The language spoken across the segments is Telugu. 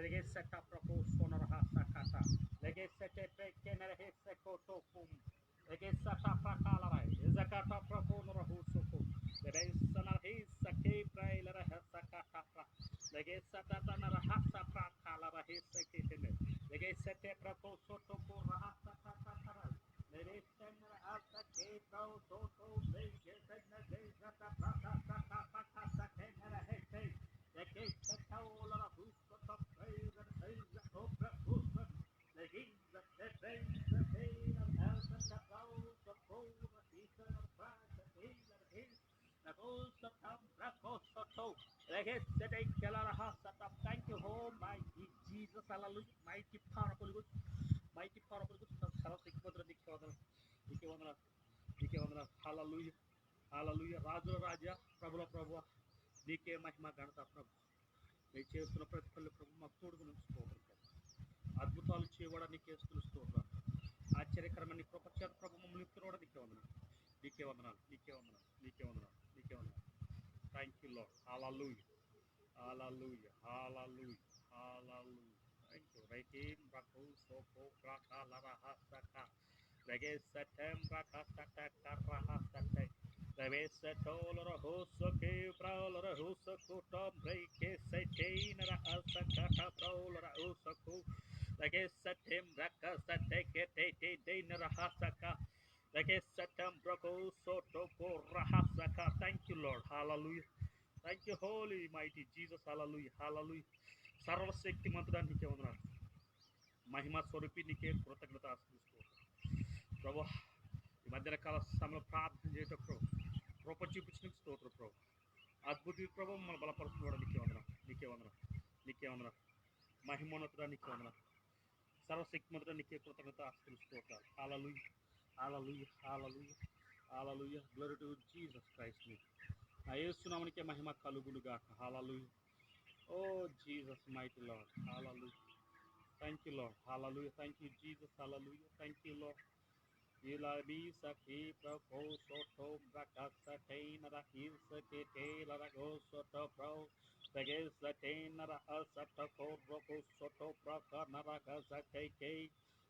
legesse caproco sonorha sacata legesse te prekenere secoto cum legesse capracalare ezakata proco norhu soco legesse narhi sake prailere sacata pra legesse tatanara hasa pracalare sekitene legesse te proco soto curra sacata legesse nara hasa ke pro soto soul. Legesete kelara hasata. Thank you, oh Almighty Jesus, hallelujah, mighty powerful good, mighty powerful good. సర్వ దిక్కుమతుల దిక్కు వందనాలు నీకే వందనాలు నీకే వందనాలు హల్లెలూయా హల్లెలూయా రాజుల రాజా ప్రభుల ప్రభు నీకే మహిమ ఘనత ప్రభు. మీరు చేస్తున్న ప్రతి పనులు ప్రభు మాకు తోడుగా ఉంచుకోవాలి అద్భుతాలు చేయడం నీకే స్తోత్రం ఆశ్చర్యకరమైన నీ కృప ప్రభు మమ్మల్ని ఇస్తున్న నీకే వందనాలు. నీకే వందనాలు. నీకే వందనాలు. నీకే వందనాలు. Thank you, Lord. Hallelujah. Hallelujah. Hallelujah. Hallelujah. Thank you. Rekim Baku Soko Kraka Laraha Saka. Rege Setem Raka Saka Karaha Saka. Reve Seto Larahu Soki Prao Larahu Sokutom Reke Setin Raha Saka Prao Larahu Soku. Rege Setem Raka Sate Kete Din Raha Saka. Rege Setem Brako Soto Koraha you lord hallelujah thank you holy mighty Jesus hallelujah hallelujah సర్వశక్తి మంతుడానికి నీకే వందనాలు. మహిమ స్వరూపి నీకే కృతజ్ఞత ఆశ్రయిస్తూ ప్రభు ఈ మధ్యన కాల సమయంలో ప్రార్థన చేసేటప్పుడు కృప చూపించిన స్తోత్ర ప్రభు. అద్భుత ప్రభు మన బలపరుస్తున్నాడు నీకే వందనం నీకే వందనం నీకే వందనం మహిమోన్నతుడా నీకే వందనం సర్వశక్తిమంతుడా నీకే కృతజ్ఞత ఆశ్రయిస్తూ hallelujah hallelujah hallelujah hallelujah glory to Jesus Christ నీకు A యేసునామానికి మహిమ కలుగును గాక hallelujah oh Jesus mighty lord hallelujah thank you lord hallelujah thank you Jesus hallelujah thank you lord ఇలాబి సఖి ప్రభో సోటో బ్రకస టైనర హిల్సకి టేలర గో సోటో ప్రభో సగే సటైనర అసట కోర్రకో సోటో ప్రక నరక సకై కై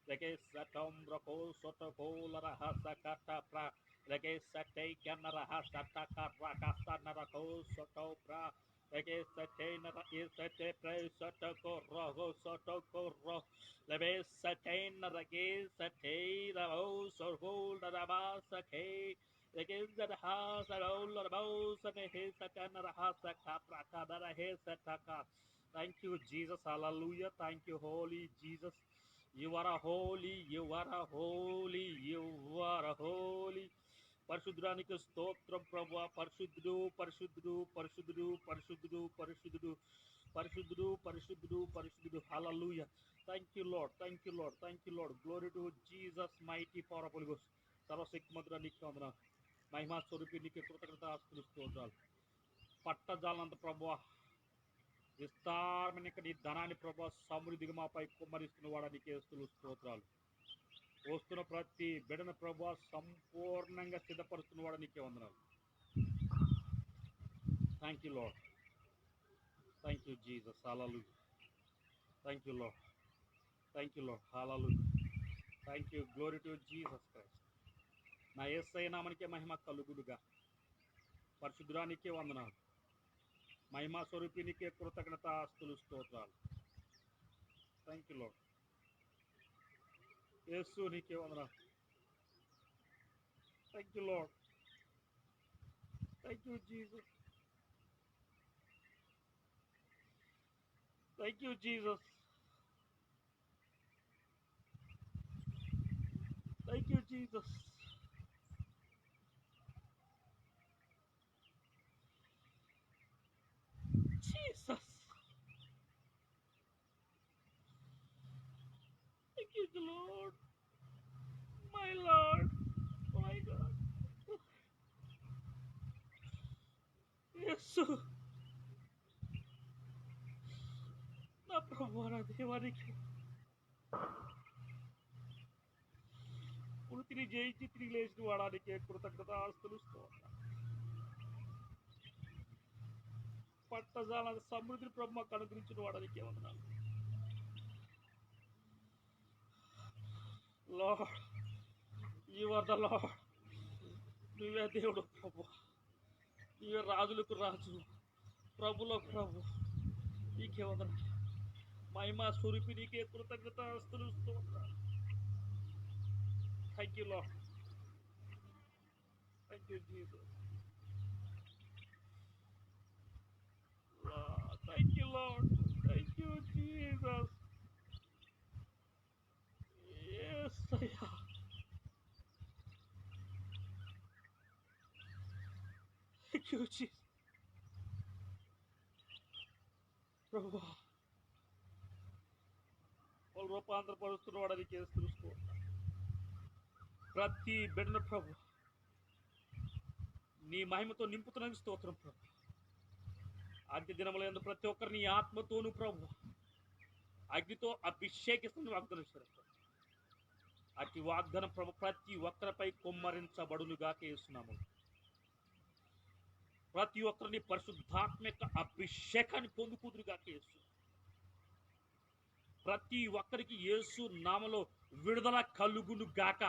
సగే సటం బ్రకో సోటో కోలర హసకట ప్రా Regesate Gamara Hashataka Rakasanara Ko Soto Bra Regesate Nara Isate Pre Sotoko Roho Sotoko Ro Levesate Naragesate Rabo Sorgo Narabasate Regesate Has Arol Rabo Sanehesate Narahasa Kapra Kadarahesataka Thank you, Jesus. Hallelujah. Thank you, Holy Jesus. You are a holy, you are a holy, you are a holy. పరిశుద్ధానికి స్తోత్రం ప్రభు పరిశుద్ధుడు పరిశుద్ధుడు పరిశుద్ధుడు పరిశుద్ధుడు పరిశుద్ధుడు పరిశుద్ధుడు పరిశుద్ధుడు పరిశుద్ధుడు. Hallelujah thank you lord thank you lord thank you lord glory to Jesus mighty powerful goes సర్వశక్తిమంతుడ నీకు వందన మహిమా స్వరూపి నీకు కృతజ్ఞత ఆస్తులు స్తోత్రాలు. పట్టజాలంత ప్రభు విస్తారమైన నీ ధనాన్ని ప్రభు సమృద్ధిగా మాపై కుమ్మరిస్తున్న వాడ నీకు స్తోత్రాలు. వస్తున్న ప్రతి బిడన ప్రభు సంపూర్ణంగా సిద్ధపరుస్తున్న వాడ నీకే వందనాలు. Thank you lord thank you Jesus hallelujah thank you lord thank you lord hallelujah thank you glory to Jesus Christ నా ఎస్ఐ నామనికే మహిమ కలుగుడుగా పరిశుద్ధురానికే వందనాలు. మహిమా స్వరూపినికే కృతజ్ఞత ఆస్తులు స్తోత్రాలు. థ్యాంక్ యూ లాడ్ యేసు నీకే వందనాలు thank you lord thank you Jesus thank you Jesus thank you Jesus Jesus Thank you, the Lord. My Lord. My God. యేసు నా ప్రభు నా దేవానికి మృతిని జయించి తిరిగి లేచిన వాడానికి కృతజ్ఞత ఆస్తులు పట్టజాల సమృద్ధిని ప్రభు మాకు అనుగ్రహించిన వాడానికి వందనాలు lord you are the lord నువ్వే దేవుడు ప్రభు. నీవే రాజులకు రాజు. ప్రభులకు ప్రభు. నీకే వదన మహిమా స్వరూపి నీకే కృతజ్ఞత స్తులు thank you lord thank you Jesus thank you lord thank you Jesus thank ప్రభువా వాళ్ళు రూపాంతరపరుస్తున్న అది కేసు తెలుసుకో ప్రతి బిడ్డను ప్రభు నీ మహిమతో నింపుతున్నది స్తోత్రం ప్రభు. అంత్య దినముల యందు ప్రతి ఒక్కరిని ఆత్మతోను ప్రభు అగ్నితో అభిషేకిస్తుంది వాగ్దానం ఇస్తారు ప్రభు. అతి వాగ్దానం ప్రభు ప్రతి ఒక్కరిపై కొమ్మరించబడునుగా చేస్తున్నాము ప్రతి ఒక్కరిని పరిశుద్ధాత్మ అభిషేకాన్ని పొందుకుదురుగా యేసు. ప్రతి ఒక్కరికి యేసు నామలో విడుదల కలుగును గాక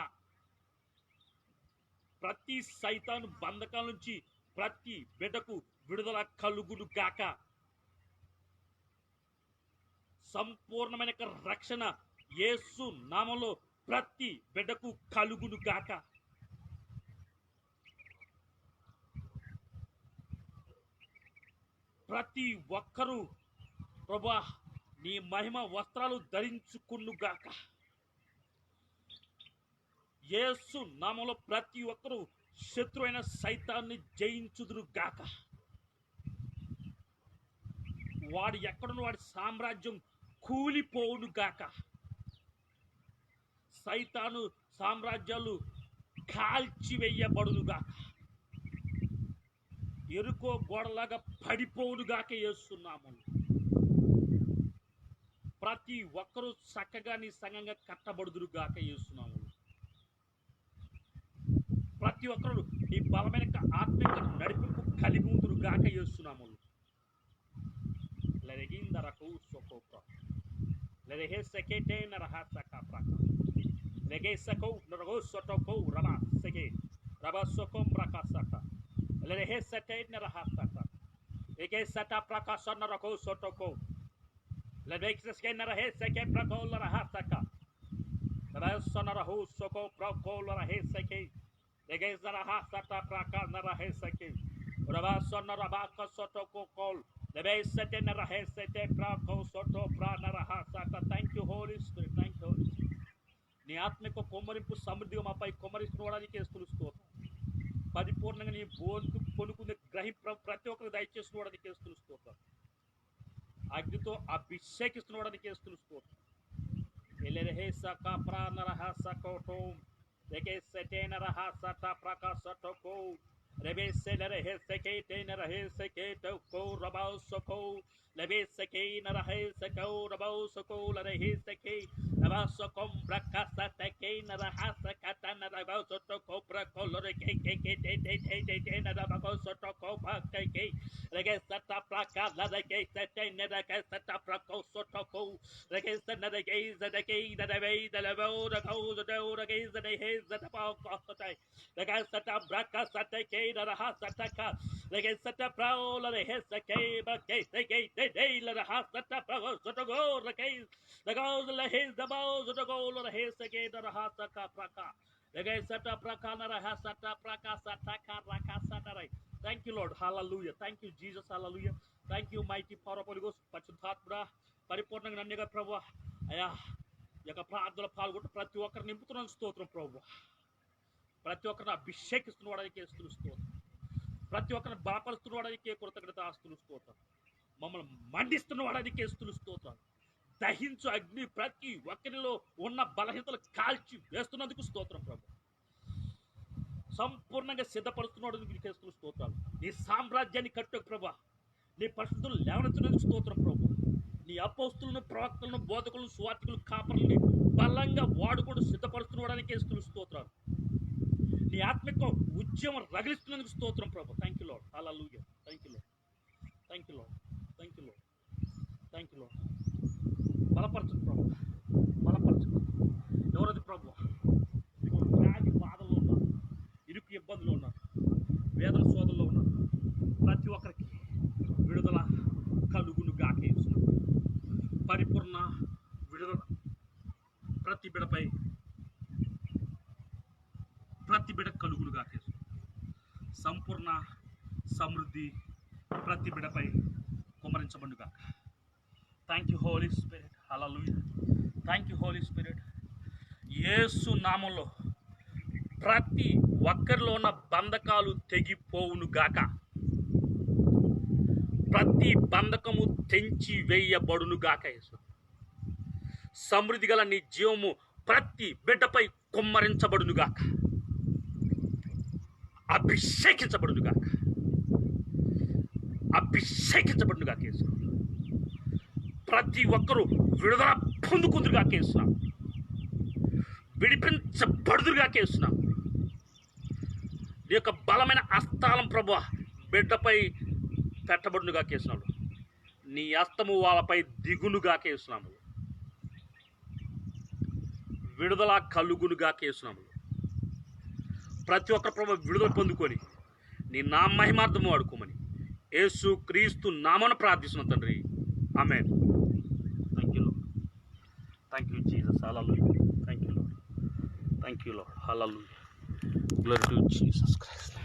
ప్రతి సైతాను బంధకాల నుంచి ప్రతి బిడ్డకు విడుదల కలుగును గాక సంపూర్ణమైన రక్షణ యేసు నామలో ప్రతి బిడ్డకు కలుగును గాక ప్రతి ఒక్కరూ ప్రభా నీ మహిమ వస్త్రాలు ధరించుకున్నుగాక యేసు నామంలో ప్రతి ఒక్కరూ శత్రువైన సైతాన్ని జయించుదురు గాక వాడు ఎక్కడున్న వాడి సామ్రాజ్యం కూలిపోవును గాక సైతాను సామ్రాజ్యాలు కాల్చివేయబడును గాక ఎరుకో గోడలాగా పడిపోవును గాక ప్రతి ఒక్కరూ చక్కగా నీ సంఘంగా కట్టబడుదురు గాక చేస్తున్నాము ప్రతి ఒక్కరు నీ బలమైన ఆత్మీయ నడిపింపు కలిగి ఉందురు గాక చేస్తున్నాము లెగిందరకు సొకోక లెగే సెకేటే నరహా సక లెగే సకో నరగో సొటోకో రమ సెగే రబా సొకోం ప్రకాశ సక లెగే సెటే నరహ సక లెగే సట ప్రక సొన్నరకో సొటోకో లెగే సెకే నరహే సెకే ప్రకో లరహ సక రబ సొన్నరహు సొకో ప్రకో లరహే సెకే లెగే జరహ సట ప్రక నరహే సెకే రబ సొన్నరబాక సొటోకో కోల్ Debe sete na rahe sete pra ko soto pra na raha sata. Thank you, Holy Spirit. Thank you, Holy Spirit. నీ ఆత్మకు కొమ్మరింపు సమృద్ధిగా మాపై కొమ్మరిస్తుకోవడానికి స్తోత్రం పరిపూర్ణంగా నీ బోధకు కొనుక్కునే గ్రహింపు ప్రతి ఒక్కరు దయచేసుకోవడానికి స్తోత్రం. అగ్నితో అభిషేకిస్తున్నవాడానికి స్తోత్రం. ఎలెరహే సక ప్రాణరహ సకోటోం దెకే సెటేనరహ సట ప్రకాశటకో Rebe Rebese Lereheseke, Teneraheseke, Toko, Rabau Soko, Lebeseke, Naraheseko, Rabau Soko, Lareheseke, Rabasokom, Brakasa, Teke, Narahasa, Katana, Rabaso, Toko, Bracoloreke, Keke, Tete, Narabagoso, Toko, Bakeke, Regesata, Plaka, Lareke, Tete, Nerakasata, Bracoso, Toko, Regesa, Neragaze, the Gay, the Deve, the Levo, the Go, the Dora, Gaze, the Haze, the Pau, the Gasata, Brakasa, Teke, ke te te te te te ne rabao so to ko ba ke ke rege sa ta praka la re ke se te ne re ke sa ta pra ko so to ko rege se ne re ke se de ke de de ve de le bo de ko de de re ke se de he se ta pa ko so te rege sa ta braka sa te ke na raha sataka lege sata prao la de hesa ke ba ke se ke de de la raha sata prao soto go la ke la go la hes da bao soto go la hesa ke da raha sata praka lege sata praka na raha sata praka sataka raka sata rai thank you lord hallelujah thank you jesus hallelujah thank you mighty power of holy ghost పరిశుద్ధాత్మడా పరిపూర్ణంగా నన్నుగా ప్రభు అయ్యా ఈ యొక్క ప్రార్థనలో పాల్గొంటూ ప్రతి ఒక్కరిని నింపుతున్నాను స్తోత్రం ప్రభు ప్రతి ఒక్కరిని అభిషేకిస్తున్న వాడానికి స్తులు స్తోత్రం. ప్రతి ఒక్కరిని బలపరుస్తున్న వాడానికి కృతజ్ఞత ఆస్తులు స్తోత్రం. మమ్మల్ని మండిస్తున్న వాడానికి స్తులు దహించు అగ్ని ప్రతి ఒక్కరిలో ఉన్న బలహీనతలు కాల్చి వేస్తున్నందుకు స్తోత్రం ప్రభు. సంపూర్ణంగా సిద్ధపరుస్తున్నాడు నీకు స్తులు స్తోత్రాలు. నీ సామ్రాజ్యాన్ని కట్టు ప్రభా. నీ పరిస్థితులు లేవనెత్తున్నందుకు స్తోత్రం ప్రభు. నీ అపోస్తులను ప్రవక్తలను బోధకులను స్వార్థికులు కాపర్లని బలంగా వాడుకోడు సిద్ధపరుస్తున్నవాడానికి స్తులు స్తోత్రాలు. నీ ఆత్మిక ఉద్యమం రగిలిస్తున్నందుకు స్తోత్రం ప్రభు. Thank you lord hallelujah thank you lord thank you lord thank you lord thank you lord బలపరచు ప్రభు. బలపరచు. ఎవరది ప్రభు? వ్యాధి బాధల్లో ఉన్నారు. ఇరుకు ఇబ్బందులు ఉన్నారు. వేదన సోదల్లో ఉన్నారు. ప్రతి ఒక్కరికి విడుదల కలుగును గాకేసిన పరిపూర్ణ విడుదల ప్రతి బిడపై సమృద్ధి ప్రతి బిడపై కుమరించబడుగా thank you holy spirit hallelujah thank you holy spirit యేసు నామంలో ప్రతి ఒక్కరిలో ఉన్న బంధకాలు తెగిపోవును గాక ప్రతి బంధకము తెంచి వేయబడును గాక యేసు. సమృద్ధి గల నీ జీవము ప్రతి బిడ్డపై కుమ్మరించబడును గాక అభిషేకించబడును గాక అభిషేకించబడినగా గాక ప్రతి ఒక్కరూ విడుదల పొందుకుందురుగా కేస్తున్నాం విడిపించబడుదురుగా కేస్తున్నాం నీ యొక్క బలమైన అస్తాలం ప్రభు బిడ్డపై పెట్టబడునుగా కేస్తున్నాడు నీ అస్తము వాళ్ళపై దిగునుగా కేస్తున్నాము విడుదల కలుగునుగా కేస్తున్నాము ప్రతి ఒక్క ప్రభు విడుదల పొందుకొని నీ నా మహిమార్థము వాడుకోమని యేసు క్రీస్తు నామన ప్రార్థిస్తున్నాం తండ్రి. ఆమె thank you thank you Jesus hallelujah thank you thank you lord hallelujah glory to Jesus Christ